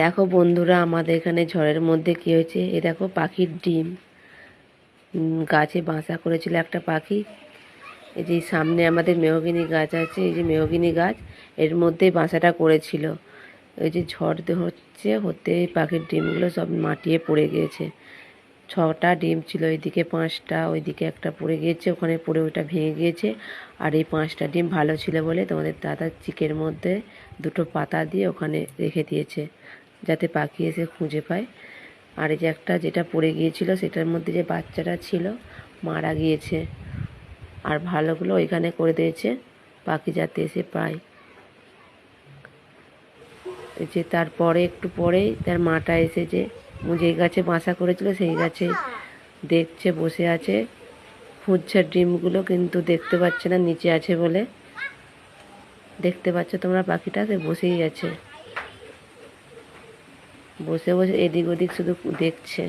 দেখো বন্ধুরা, আমাদের এখানে ঝড়ের মধ্যে কি হয়েছে? এ দেখো পাখির ডিম। গাছে বাসা করেছিল একটা পাখি। এই যে সামনে আমাদের মেহগিনি গাছ আছে, এই যে মেহগিনি গাছ, এর মধ্যেই বাসাটা করেছিল। ওই যে ঝড় হচ্ছে, হতে এই পাখির ডিমগুলো সব মাটিয়ে পড়ে গিয়েছে। ছটা ডিম ছিল এইদিকে পাঁচটা, ওইদিকে একটা পড়ে গিয়েছে, ওখানে পড়ে ওইটা ভেঙে গিয়েছে। আর এই পাঁচটা ডিম ভালো ছিল বলে তোমাদের দাদা চিকের মধ্যে দুটো পাতা দিয়ে ওখানে রেখে দিয়েছে। যাতে পাখি এসে খুঁজে পায়। আর এই যে একটা যেটা পড়ে গিয়েছিল, সেটার মধ্যে যে বাচ্চাটা ছিল, মারা গিয়েছে। আর ভালোগুলো ওইখানে করে দিয়েছে, পাখি যাতে এসে পায়। যে তারপরে একটু পরেই তার মাটা এসে যে যেই গাছে বাসা করেছিল, সেই গাছে দেখছে, বসে আছে। খুঁজছে ডিমগুলো, কিন্তু দেখতে পাচ্ছে না, নিচে আছে বলে। দেখতে পাচ্ছ তোমরা পাখিটা, সে বসেই আছে। বসে বসে এদিক ওদিক শুধু দেখছে।